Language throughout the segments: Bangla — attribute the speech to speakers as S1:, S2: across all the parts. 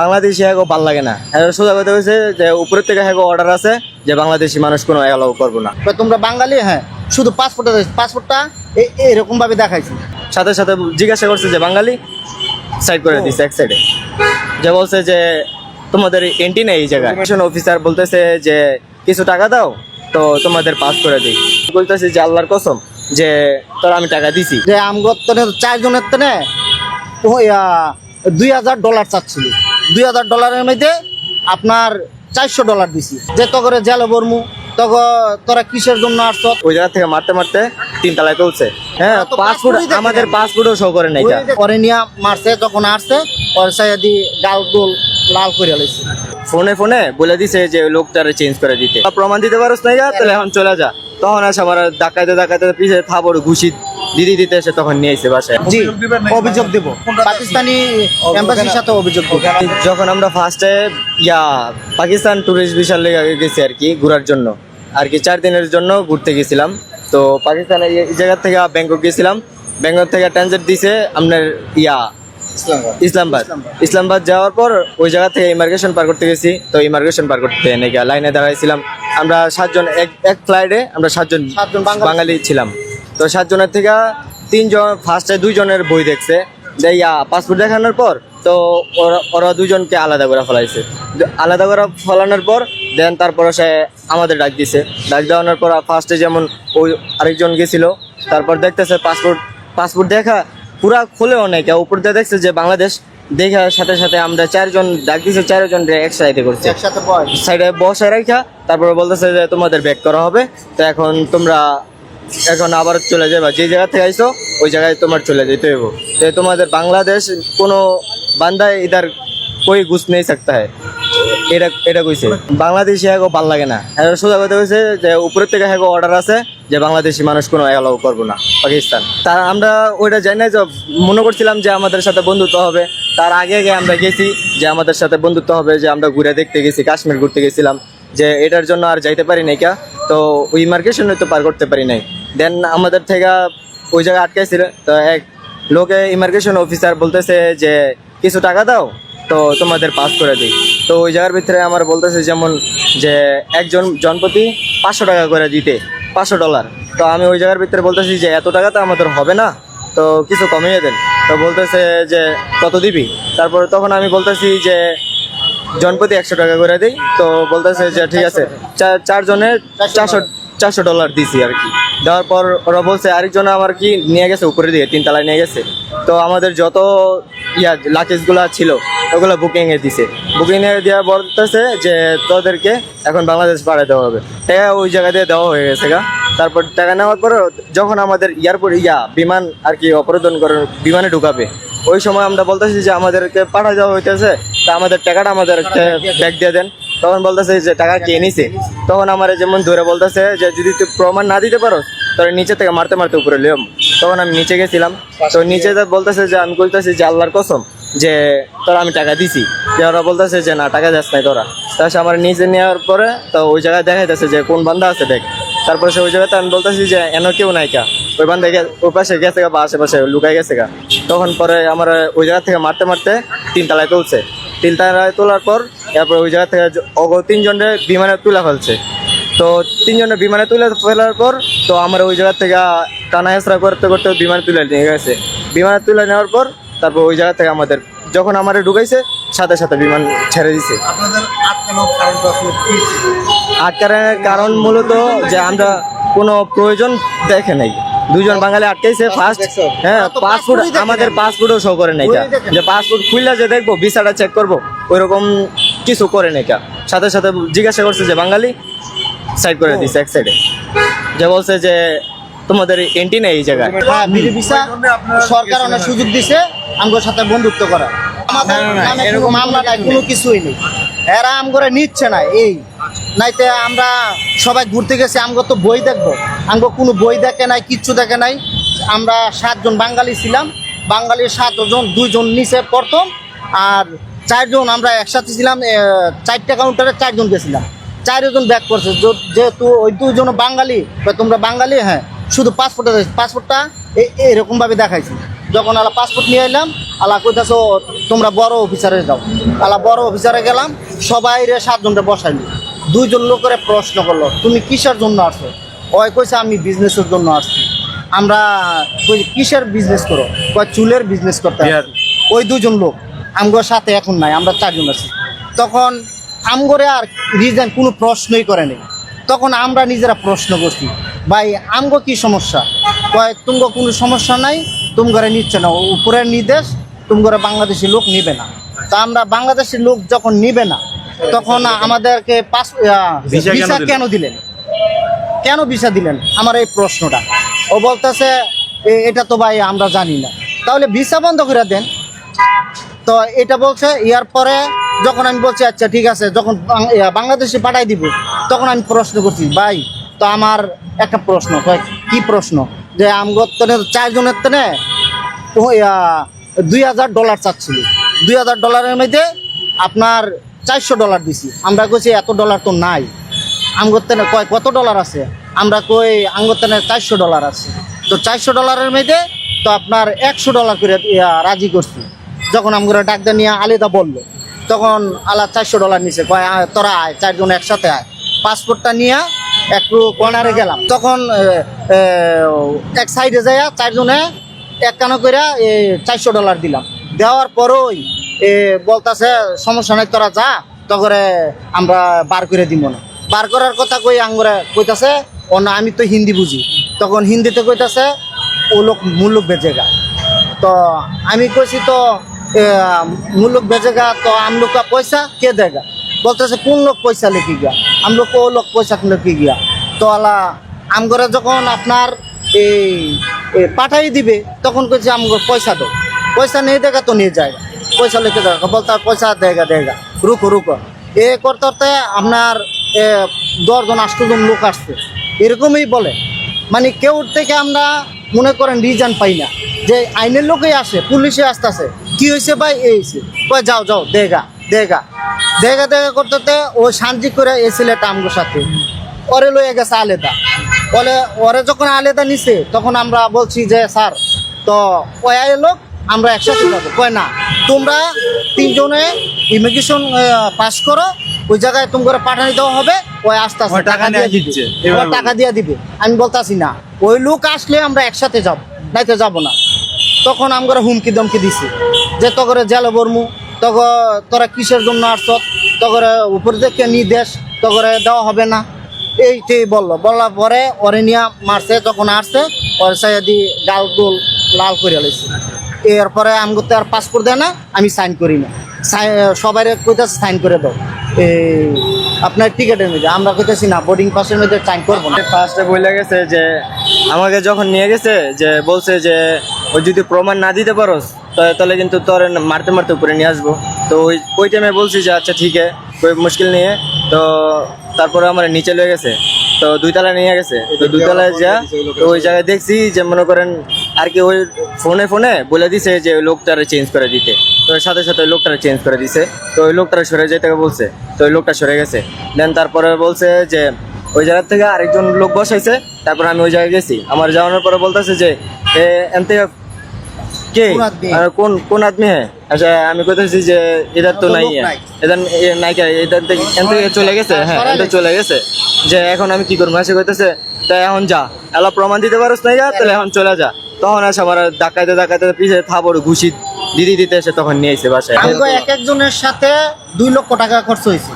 S1: বাংলাদেশি হ্যাঁ ভালো লাগে না। সোজা কথা হয়েছে যে উপরের থেকে হ্যাঁ অর্ডার আছে যে বাংলাদেশি মানুষ কোনো অ্যালাউ করব না।
S2: তোমরা বাঙালি হ্যাঁ শুধু পাসপোর্টটা পাসপোর্টটা এরকম ভাবে দেখাইছি।
S1: সাথে সাথে জিজ্ঞাসা করছে যে বাঙালি সাইড করে দিচ্ছে এক সাইডে যে বলছে যে তোমাদের এন্ট্রি নেই এই জায়গায়। অফিসার বলতেছে যে কিছু টাকা দাও তো তোমাদের পাস করে দিই। বলতেছে যে আল্লাহর কসম যে তোর আমি টাকা দিছি।
S2: যে আমগর তো চারজনের তো দুই হাজার ডলার চাচ্ছিল। দুই হাজার ডলারের মধ্যে আপনার চারশো ডলার দিছি। যে তো করে জেলে বর্মু তখন তোরা কিসের জন্য আসছ?
S1: ওই জায়গা থেকে মারতে মারতে তিন তলায় তুলছে। হ্যাঁ
S2: তো
S1: পাসপোর্ট আমাদের। পাসপোর্টও শো করে নাই
S2: পরে নিয়ে মারছে যখন আসছে ওর সাইদি গাল গোল লাল করে লাইছে।
S1: ফোনে ফোনে বলে দিছে যে লোকটারে চেঞ্জ করে দিতে। প্রমাণ দিতে পারোস না যা তাহলে এখন চলে যা। তখন আসে আমার ডাকাইতে ডাকাইতে পিছিয়ে থাবড় ঘুষি দিদি দিতে এসে তখন নিয়ে এসে বাসায়।
S2: জি অভিযোগ দেব। পাকিস্তানি এম্বাসির সাথে অভিযোগ দেব।
S1: যখন আমরা ফার্স্টে ইয়া পাকিস্তান ট্যুরিস্ট ভিসার লেগে গেছি আর কি ঘোরার জন্য। আর কি চার দিনের জন্য ঘুরতে গেছিলাম। তো পাকিস্তানের এই জায়গা থেকে ব্যাংকক গেছিলাম। ব্যাংকক থেকে ট্রানজিট দিছে আপনার ইয়া ইসলামাবাদ। ইসলামাবাদ। যাওয়ার পর ওই জায়গা থেকে ইমার্গেশন পার করতে গেছি। তো ইমার্গেশন পার করতে নাকি লাইনে দাঁড়াইছিলাম। আমরা সাতজন এক এক ফ্লাইটে আমরা সাতজন
S2: সাতজন বাঙালি।
S1: ছিলাম। তো সাতজনের থেকে তিনজন ফার্স্টে দুইজনের বই দেখছে। যে ইয়া পাসপোর্ট দেখানোর পর তো ওরা ওরা দুজনকে আলাদা করে ফেলাইছে। আলাদা করে ফেলানোর পর দেন তারপরে সে আমাদের ডাক দিছে। ডাক দেওয়ানোর পর ফার্স্টে যেমন ওই আরেকজন গেছিল তারপর দেখতেছে পাসপোর্ট পাসপোর্ট দেখা পুরা খোলেও অনেক উপর দিয়ে দেখছে যে বাংলাদেশ দেখার সাথে সাথে আমরা চারজন ডাক চারজন এক সাইডে করছে।
S2: একসাথে বস।
S1: সাইডে বসে রাখা তারপরে বলতেছে যে তোমাদের ব্যাক করা হবে। তো এখন তোমরা এখন আবার চলে যাবে। যে জায়গা থেকে আইসো ওই জায়গায় তোমার চলে যেতে হইব। তো তোমাদের বাংলাদেশ কোনো বান্দায় ইধার কই ঘুষ নেই থাকতে হয়। এটা এটা কইছে। বাংলাদেশে হ্যাঁ ভালো লাগে না। হ্যাঁ, সোজা কথা কইছে যে উপরের থেকে হ্যাঁ অর্ডার আছে। যে বাংলাদেশি মানুষ কোনো অ্যালাউ করব না, পাকিস্তান। তার আমরা ওইটা জানি না যে, মনে করছিলাম যে আমাদের সাথে বন্ধুত্ব হবে। তার আগে আগে আমরা গেছি যে আমাদের সাথে বন্ধুত্ব হবে, যে আমরা ঘুরে দেখতে গেছি, কাশ্মীর ঘুরতে গেছিলাম, যে এটার জন্য আর যাইতে পারি নাই কা। তো ওই মার্কেশনে তো পার করতে পারি নাই। দেন আমাদের থেকে ওই জায়গায় আটকাইছিল। তো এক লোকে ইমিগ্রেশন অফিসার বলতেছে যে, কিছু টাকা দাও, তো তোমাদের পাস করে দিই। তো ওই জায়গার ভিতরে আমার বলতেছে যেমন যে, একজন জনপ্রতি পাঁচশো টাকা করে দিতে। পাঁচশো ডলার। তো আমি ওই জায়গার ভিতরে বলতেছি যে, এত টাকা তো আমাদের হবে না। তো কিছু কমিয়ে দেন। তো বলতেছে যে, কত দিবি? তারপর তখন আমি বলতেছি যে, জনপ্রতি একশো টাকা করে দিই। তো বলতেছে যে, ঠিক আছে। চার চারজনের চারশো চারশো ডলার দিছি আর কি। দেওয়ার পর ওরা বলছে, আরেকজন আমার কি নিয়ে গেছে? উপরে দিকে তিনতলায় নিয়ে গেছে। তো আমাদের যত ইয়া লাকেজগুলো ছিল, ওগুলো বুকিংয়ে দিছে। বুকিংয়ে দেওয়া বলতেছে যে, তোদেরকে এখন বাংলাদেশ পাঠিয়ে দেওয়া হবে। টাকা ওই জায়গা দিয়ে দেওয়া হয়ে গেছে গা। তারপর টাকা নেওয়ার পরে যখন আমাদের এয়ারপোর্ট ইয়া, বিমান আর কি অপরোধন করে বিমানে ঢুকাবে, ওই সময় আমরা বলতেছি যে, আমাদেরকে পাঠা দেওয়া হইতেছে, তা আমাদের টাকাটা আমাদের ব্যাগ দিয়ে দেন। তখন বলতেছে যে, টাকা কে নিছে? তখন আমার যেমন ধরে বলতেছে যে, যদি তুই প্রমাণ না দিতে পারো, তাহলে নিচে থেকে মারতে মারতে উপরে লিয়ম তখন আমি নিচে গেছিলাম। তো নিচে বলতেছে যে, আমি বলতেছি যে, আল্লাহর কসম যে, তোরা আমি টাকা দিছি। ওরা বলতেছে যে, না, টাকা যাস নাই তোরা। তার আমার নিচে নেওয়ার পরে তো ওই জায়গায় দেখাইতেছে যে, কোন বান্ধা আছে দেখ। তারপরে সে ওই জায়গাতে আমি বলতেছি যে, এন কেউ নাই কা? ওই বান্ধা ওই পাশে গেছে গা বা আশেপাশে লুকাই গেছে গা। তখন পরে আমার ওই জায়গা থেকে মারতে মারতে তিনতলায় তুলছে। তিনতলায় তোলার পর, এরপর ওই জায়গা থেকে অগ তিনজনের বিমানে তুলে ফেলছে। তো তিনজনের বিমানে তুলে ফেলার পর তো আমার ওই জায়গা থেকে টানা হেসরা করতে করতে বিমানে তুলে নিয়ে গেছে। বিমানে তুলে নেওয়ার পর তারপর ওই জায়গা থেকে আমাদের যখন আমার ঢুকাইছে সাথে সাথে বিমান ছেড়ে দিছে।
S2: আটকানোর
S1: কারণ মূলত যে আমরা কোনো প্রয়োজন দেখে নাই। দুজন বাঙালি আটকাইছে ফার্স্ট হ্যাঁ
S2: ওরা তো
S1: পাসপোর্ট আমাদের। পাসপোর্টও শো করে নাই যে পাসপোর্ট খুললে যে দেখব ভিসাটা চেক করব ওইরকম কিছু করে নাই। সাথে সাথে জিজ্ঞাসা করছে যে বাঙালি সাইড করে দিছে এক সাইডে যে বলছে যে তোমাদের এন্ট্রি নেই এই জায়গায়।
S2: হ্যাঁ ভিসা সরকার অনেক সুযোগ দিছে আমগোর সাথে বন্ধুত্ব করা আমাদের
S1: না, না, না,
S2: নামে কোনো
S1: এরকম
S2: মামলা নাই কোনো কিছুই নেই। এরা আমগরে নিচ্ছে না এই। নাইতে আমরা সবাই ঘুরতে গেছি আমগো তো বই দেখব। আমগো কোনো বই দেখে নাই কিচ্ছু দেখে নাই। আমরা সাতজন বাঙালি ছিলাম বাঙালির সাতজন দুইজন নিচে প্রথম আর চারজন আমরা একসাথে ছিলাম চারটা কাউন্টারে চারজন গেছিলাম। চারজন ব্যাক করছে। যেহেতু ওই দুজন বাঙালি বা তোমরা বাঙালি হ্যাঁ শুধু পাসপোর্টটা পাসপোর্টটা এরকম ভাবে দেখাইছি। যখন আলা পাসপোর্ট নিয়ে এলাম আলা কইতাছো তোমরা বড় অফিসারে যাও। আলা বড় অফিসারে গেলাম সবাই রে সাতজনটা বসাইলি। দুইজন লোকের প্রশ্ন করল তুমি কিসের জন্য আসছো? ওই কইছে আমি বিজনেসের জন্য আসছি। আমরা কই, কিসের বিজনেস করো? কয় চুলের বিজনেস করতে। ওই দুজন লোক আমগোর সাথে এখন নাই আমরা চারজন আছি। তখন আমগরে আর রিজন কোনো প্রশ্নই করে নেই। তখন আমরা নিজেরা প্রশ্ন করছি ভাই আমগো কি সমস্যা? কয় তুমগো কোনো সমস্যা নাই তুম ঘরে নিচ্ছে না উপরের নির্দেশ তুম ঘরে বাংলাদেশি লোক নিবে না। তা আমরা বাংলাদেশি লোক যখন নিবে না তখন আমাদেরকে পাস
S3: ভিসা কেন দিলেন?
S2: কেন ভিসা দিলেন? আমার এই প্রশ্নটা। ও বলতেছে এটা তো ভাই আমরা জানি না। তাহলে ভিসা বন্ধ করে দেন। তো এটা বলছে, ইয়ার পরে যখন আমি বলছি আচ্ছা ঠিক আছে। যখন বাংলাদেশে পাঠাই দিব, তখন আমি প্রশ্ন করছি, ভাই, তো আমার একটা প্রশ্ন কি প্রশ্ন? যে আমগর তনে চারজনের তনে দুই হাজার ডলার চাচ্ছিল। দুই হাজার ডলারের মধ্যে আপনার চারশো ডলার দিছি। আমরা কইছি, এত ডলার তো নাই। আঙ্গতেনে কয়, কত ডলার আছে? আমরা কই আঙ্গতেনে চারশো ডলার আছে। তো চারশো ডলারের মধ্যে তো আপনার একশো ডলার করে রাজি করছি। যখন আমরা ডাক্তার নিয়ে আলিদা বলল, তখন আলা চারশো ডলার কয় তোরা আয়, চারজন একসাথে আয়। পাসপোর্টটা নিয়ে একটু কর্নারে গেলাম। তখন এক সাইডে যাইয়া চারজনে এক কানো করে চারশো ডলার দিলাম। দেওয়ার পরই বলতাছে, সমস্যা নাই, তোরা যা তখন আমরা বার করে দিব না। বার করার কথা কই আঙ্গুরে কইতাছে, ও না, আমি তো হিন্দি বুঝি। তখন হিন্দিতে কইতাছে, ও লোক মুলুক বেচেগা তো আমি কইছি, তো মুলুক বেচেগা তো আম লোক का পয়সা, কে দেগা বলতেছে, কোন লোক পয়সা লেখি গিয়া? লোক, ও লোক পয়সা লেখি গিয়া। তো আলা আমগরে যখন আপনার এই পাঠাই দিবে, তখন কইছে আমগো পয়সা দাও। পয়সা নেই দেখা তো নিয়ে যায় পয়সা লিখে দেখা বলতে পয়সা দেগা দেগা রুকো রুকো। এ করতে করতে আপনার দশজন আটজন লোক আসছে। এরকমই বলে। মানে কেউ থেকে আমরা মনে করেন রিজন পাই না। যে আইনের লোকই আসে পুলিশে আসতেছে। কি হয়েছে ভাই? এই হয়েছে যাও যাও দেগা দেগা দেখা দেখা করতে ও শান্তি করে এই ছেলেটা আমগোর সাথে। ওরে লয়ে গেছে আলেদা। বলে ওরে যখন আলেদা নিছে তখন আমরা বলছি যে স্যার তো ওই লোক আমরা একসাথে যাব। কয় না তোমরা তিনজনে ইমিগ্রেশন পাস করো। ওই জায়গায় তোমাকে পাঠানি দেওয়া হবে। ওই আস্তে আস্তে
S3: টাকা দিয়ে
S2: দিবে।
S3: দিচ্ছে,
S2: টাকা দিয়ে দিবে। আমি বলতাছি না ওই লোক আসলে আমরা একসাথে যাব। নাইতে যাব না। তখন আমরা হুমকি দমকি দিছি। যে তগরে জেলে বরমু তগ তোরা কিসের জন্য আসছ তগরে উপর থেকে নির্দেশ, তগরে দেওয়া হবে না। এইটাই বলল। বলার পরে ওরে নিয়ে মারছে তখন আসছে ওর সাইদি গাল গোল লাল করে লাইছে। এরপরে আমাকে তো আর পাসপোর্ট দেয় না, আমি সাইন করি না। সবাই কইতেছে সাইন করে দাও। এই আপনার টিকিটের মধ্যে। আমরা কইতেছি, না বোর্ডিং পাসের মধ্যে সাইন করব না।
S1: ফার্স্টে বলে গেছে যে, আমাকে যখন নিয়ে গেছে, যে বলছে যে, ওই যদি প্রমাণ না দিতে পারোস তা- তাহলে কিন্তু তোর মারতে মারতে উপরে নিয়ে আসব। তো ওই ওই টাইমে বলছি যে আচ্ছা ঠিক আছে কোই মুশকিল নিয়ে। তো তারপরে আমার নিচে লয়ে গেছে। তো দুই তলায় নিয়ে গেছে। তো দুই তলায় যা তো ওই জায়গায় দেখছি যে মনে করেন আর কি ওই ফোনে ফোনে বলে দিছে যে ওই লোকটারে চেঞ্জ করে দিতে। তো সাথে সাথে ওই লোকটারে চেঞ্জ করে দিছে। তো ওই লোকটারে সরে যেতে বলছে তো ওই লোকটা সরে গেছে। দেন তারপরে বলছে যে ওই জায়গা থেকে আরেকজন লোক বসাইছে তারপর আমি ওই জায়গায় গেছি। আমার যাওয়ানোর পরে বলতেছে যে এন থেকে কে?
S2: কোন?
S1: কোন আদমি হ্যাঁ আচ্ছা আমি কইতেছি যে এটার তো
S2: তো
S1: নাই
S2: লোক নাই।
S1: এদের নাই থেকে চলে গেছে হ্যাঁ
S2: গেছে।
S1: চলে গেছে। যে এখন আমি কি করব? এসে কইতেছে তাই এখন যা। এলা প্রমাণ দিতে পারোস না যা তাহলে এখন চলে যা। তখন আসে আমার ডাকাইতে ডাকাইতে পিছিয়ে থাবড় ঘুষি দিদি দিতে এসে তখন নিয়ে এসে বাসায়।
S2: এক একজনের সাথে দুই লক্ষ টাকা খরচ হয়েছে।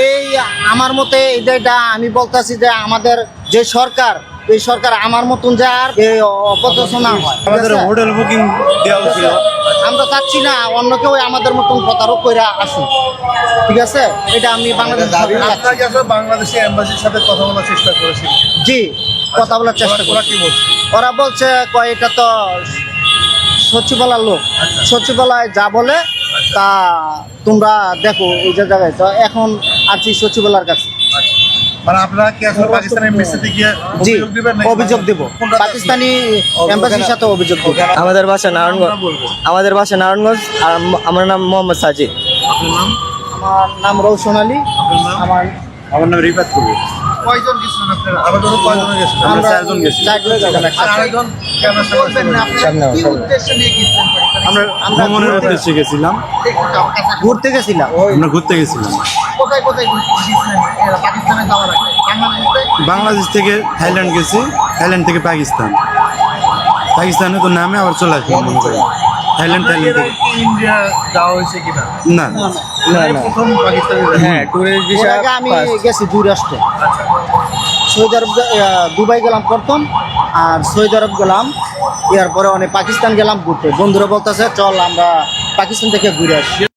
S2: এই আমার মতে এটা এটা আমি বলতেছি যে আমাদের যে সরকার এই সরকার আমার মতন যে আর এই অপচনা হয়।
S3: আমাদের হোটেল বুকিং দেওয়া ছিল
S2: আমরা চাচ্ছি না অন্য কেউ আমাদের মতন প্রতারক করে আসুন ঠিক আছে? এটা আমি বাংলাদেশ
S4: বাংলাদেশি এম্বাসির সাথে কথা বলার চেষ্টা করেছেন
S2: জি কথা বলার চেষ্টা
S4: ওরা
S2: করি
S4: কি বলছে?
S2: ওরা বলছে কয় এটা তো সচিবালয়ের লোক। সচিবালয় যা বলে তা তোমরা দেখো এই যে জায়গায়। তো এখন আছি সচিবালয়ের কাছে।
S4: মানে আপনারা কি আসলে পাকিস্তান এম্বাসিতে গিয়ে
S2: জি
S4: অভিযোগ দিবেন নাকি?
S2: অভিযোগ দেব।
S4: কোনটা-
S2: পাকিস্তানি এম্বাসির সাথে অভিযোগ দেব।
S1: আমাদের বাসা নারায়ণগঞ্জ।
S4: আমরা বলব।
S1: আমাদের বাসা নারায়ণগঞ্জ আর আম- আমার নাম মোহাম্মদ সাজিদ
S4: আপনার নাম?
S2: আমার নাম রৌশন আলী।
S4: আপনার নাম?
S2: আমার
S3: আমার নাম রিফাত কবির।
S4: কয়জন গেছিলেন আপনারা? আবেদনে কয়জন গেছিলেন?
S3: আমরা চারজন গেছি।
S2: চারজন গেলাম।
S4: আর আরেকজন ক্যামেরার
S2: বলবেন না আপনারা কি
S1: সামনে।
S2: উদ্দেশ্য নিয়ে গেছিলেন
S3: আমরা
S2: আমরা
S3: ভ্রমণের
S2: ঘুরতে-
S3: উদ্দেশ্যে গেছিলাম।
S2: ঘুরতে গেছিলাম।
S3: আমরা ঘুরতে গেছিলাম।
S2: কোথায় কোথায় ঘুরতে গেছিলেন এরা পাকিস্তানে যাওয়ার আগে? বাংলাদেশ?
S3: থেকে থাইল্যান্ড গেছি থাইল্যান্ড থেকে পাকিস্তান। পাকিস্তানে তো নামে আবার চলে মনে করি থাইল্যান্ড থাইল্যান্ড
S4: ইন্ডিয়া যাওয়া হয়েছে কিনা?
S3: না
S1: না। না
S4: প্রথম পাকিস্তানে
S1: হ্যাঁ ট্যুরিস্ট ভিসা
S2: আমি গেছি দুই রাষ্ট্রে। সৌদি আরব আহ, দুবাই গেলাম প্রথম আর সৌদি আরব গেলাম। এরপরে অনেক পাকিস্তান গেলাম ঘুরতে। বন্ধুরা বলতেছে চল আমরা পাকিস্তান থেকে ঘুরে আসি।